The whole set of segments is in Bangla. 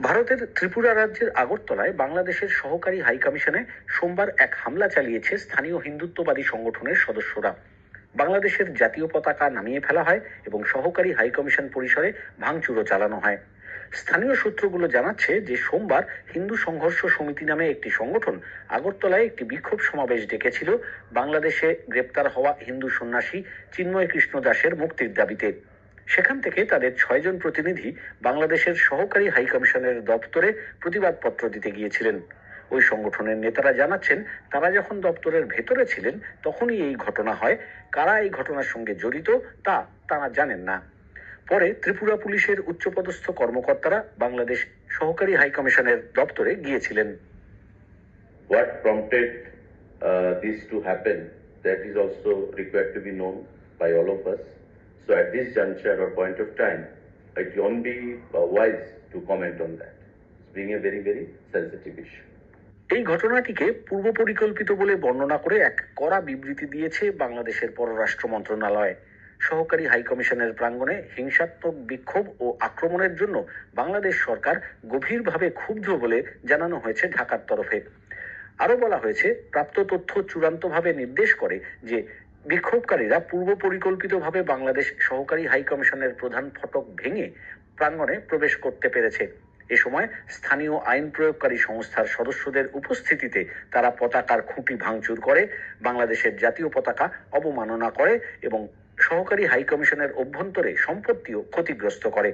ভারতের ত্রিপুরা রাজ্যের আগরতলায় বাংলাদেশের সহকারী হাইকমিশনে সোমবার এক হামলা চালিয়েছে স্থানীয় হিন্দুত্ববাদী সংগঠনের সদস্যরা। বাংলাদেশের জাতীয় পতাকা নামিয়ে ফেলা হয় এবং সহকারী হাইকমিশন পরিসরে ভাঙচুরও চালানো হয়। স্থানীয় সূত্রগুলো জানাচ্ছে যে সোমবার হিন্দু সংঘর্ষ সমিতি নামে একটি সংগঠন আগরতলায় একটি বিক্ষোভ সমাবেশ ডেকেছিল। বাংলাদেশে গ্রেপ্তার হওয়া হিন্দু সন্ন্যাসী চিন্ময় কৃষ্ণ দাসের মুক্তির দাবিতে। সেখান থেকে তাদের ছয়জন প্রতিনিধি বাংলাদেশের সহকারী হাইকমিশনের দপ্তরে প্রতিবাদপত্র দিতে গিয়েছিলেন। ওই সংগঠনের নেতারা জানাচ্ছেন তারা যখন দপ্তরের ভেতরে ছিলেন তখনই এই ঘটনা হয়। কারা এই ঘটনার সঙ্গে জড়িত তা তারা জানেন না। পরে ত্রিপুরা পুলিশের উচ্চপদস্থ কর্মকর্তারা বাংলাদেশ সহকারী হাইকমিশনের দপ্তরে গিয়েছিলেন। What prompted uh, this to happen that is also required to be known by so at this juncture or point of time it won't be uh, wise to comment on that. It's being a very very sensitive issue. এই ঘটনাটিকে পূর্ব পরিকল্পিত বলে বর্ণনা করে এক কড়া বিবৃতি দিয়েছে বাংলাদেশের পররাষ্ট্র মন্ত্রণালয়। সহকারী হাইকমিশনের প্রাঙ্গণে হিংসাত্মক বিক্ষোভ ও আক্রমণের জন্য বাংলাদেশ সরকার গভীরভাবে ক্ষুব্ধ বলে জানানো হয়েছে ঢাকার তরফে। আরও বলা হয়েছে প্রাপ্ত তথ্য চূড়ান্তভাবে নির্দেশ করে যে বিক্ষোভকারীরা পূর্ব পরিকল্পিতভাবে বাংলাদেশ সহকারী হাইকমিশনের প্রধান ফটক ভেঙে প্রাঙ্গণে প্রবেশ করতে পেরেছে। এ সময় স্থানীয় আইন প্রয়োগকারী সংস্থার সদস্যদের উপস্থিতিতে তারা পতাকার খুঁটি ভাঙচুর করে, বাংলাদেশের জাতীয় পতাকা অবমাননা করে এবং সহকারী হাইকমিশনের অভ্যন্তরে সম্পত্তিও ক্ষতিগ্রস্ত করে।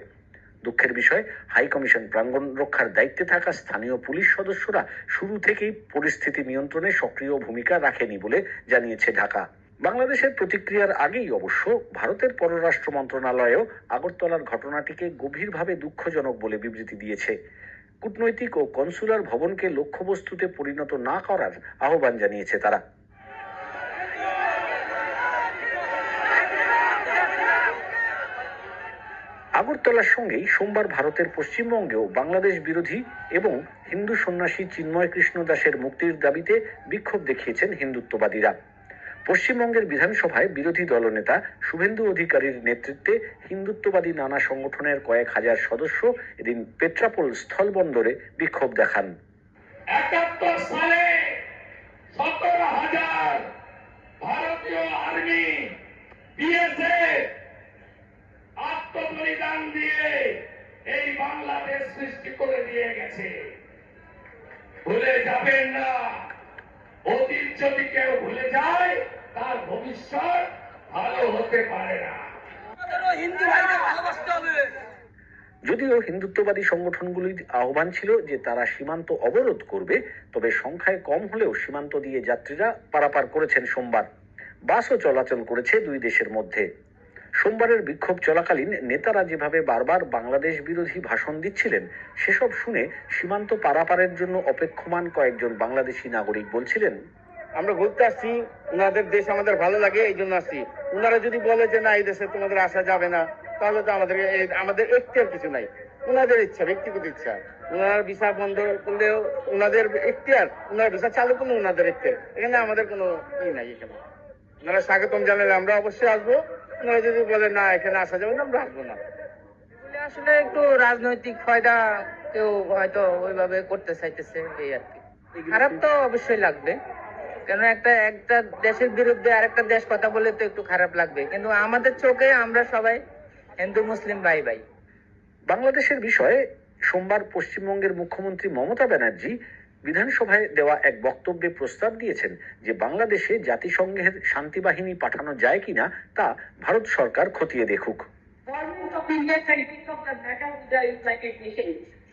দুঃখের বিষয়, হাইকমিশন প্রাঙ্গণ রক্ষার দায়িত্বে থাকা স্থানীয় পুলিশ সদস্যরা শুরু থেকেই পরিস্থিতি নিয়ন্ত্রণে সক্রিয় ভূমিকা রাখেনি বলে জানিয়েছে ঢাকা। বাংলাদেশের প্রতিক্রিয়ার আগেই অবশ্য ভারতের পররাষ্ট্র মন্ত্রণালয়ও আগরতলার ঘটনাটিকে গভীরভাবে দুঃখজনক বলে বিবৃতি দিয়েছে। কূটনৈতিক ও কনসুলার ভবনকে লক্ষ্যবস্তুতে পরিণত না করার আহ্বান জানিয়েছে তারা। আগরতলার সঙ্গেই সোমবার ভারতের পশ্চিমবঙ্গেও বাংলাদেশ বিরোধী এবং হিন্দু সন্ন্যাসী চিন্ময় কৃষ্ণ দাসের মুক্তির দাবিতে বিক্ষোভ দেখিয়েছেন হিন্দুত্ববাদীরা। পশ্চিমবঙ্গের বিধানসভায় বিরোধী দলনেতা শুভেন্দু অধিকারীর নেতৃত্বে হিন্দুত্ববাদী নানা সংগঠনের কয়েক হাজার সদস্য এদিন পেট্রাপোল স্থলবন্দরে বিক্ষোভ দেখান। সালে হাজার ভারতীয় আর্মি আত্মবলিদান দিয়ে এই বাংলাদেশ সৃষ্টি করে দিয়ে গেছে। ভুলে যাবেন না। যদি কেউ ভুলে যায় তার ভবিষ্যৎ ভালো হতে পারে না। হিন্দু ভাইদের ভালোবাসতে হবে। যদিও হিন্দুত্ববাদী সংগঠনগুলির আহ্বান ছিল যে তারা সীমান্ত অবরোধ করবে তবে সংখ্যায় কম হলেও সীমান্ত দিয়ে যাত্রীরা পারাপার করেছেন সোমবার। বাসও চলাচল করেছে দুই দেশের মধ্যে। সোমবারের বিক্ষোভ চলাকালীন নেতারা যেভাবে বারবার বাংলাদেশ বিরোধী ভাষণ দিচ্ছিলেন সেসব শুনে সীমান্ত পারাপারের জন্য অপেক্ষমান কয়েকজন বাংলাদেশি নাগরিক বলছিলেন আমরা ঘুরতে আসছি ওনাদের দেশ আমাদের ভালো লাগে এই জন্য আসছি। ওনারা যদি বলে যে না এই দেশে তোমাদের আসা যাবে না তাহলে তো আমাদের আমাদের এখতিয়ার কিছু নাই। ওনাদের ইচ্ছা ব্যক্তিগত ইচ্ছা। ওনার ভিসা বন্ধ করলেও ওনাদের এখতিয়ার ওনার ভিসা চালু করলে ওনাদের এখতিয়ার এখানে আমাদের কোনো ই নাই এখানে। ওনারা স্বাগতম জানালে আমরা অবশ্যই আসব। ওনারা যদি বলে না এখানে আসা যাবে না আমরা আসব না। আসলে একটু রাজনৈতিক ফায়দা কেউ হয়তো ওইভাবে করতে চাইতেছে এই আর কি। খারাপ তো অবশ্যই লাগবে। কেন একটা একটা দেশের বিরুদ্ধে আরেকটা দেশ কথা বলে তো একটু খারাপ লাগবে। কিন্তু আমাদের চোখে আমরা সবাই হিন্দু মুসলিম ভাই ভাই। বাংলাদেশের বিষয়ে সোমবার পশ্চিমবঙ্গের মুখ্যমন্ত্রী মমতা ব্যানার্জি বিধানসভায় দেওয়া এক বক্তব্যে প্রস্তাব দিয়েছেন যে বাংলাদেশে জাতিসংঘের শান্তি বাহিনী পাঠানো যায় কিনা তা ভারত সরকার খতিয়ে দেখুক।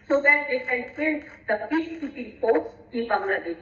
So that they can send the peacekeeping force in Bangladesh.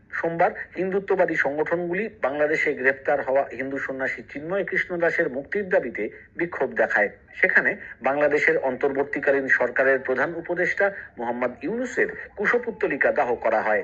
সোমবার হিন্দুত্ববাদী সংগঠনগুলি বাংলাদেশে গ্রেপ্তার হওয়া হিন্দু সন্ন্যাসী চিন্ময় কৃষ্ণ দাসের মুক্তির দাবিতে বিক্ষোভ দেখায়। সেখানে বাংলাদেশের অন্তর্বর্তীকালীন সরকারের প্রধান উপদেষ্টা মোহাম্মদ ইউনুসের কুশপুত্তলিকা দাহ করা হয়।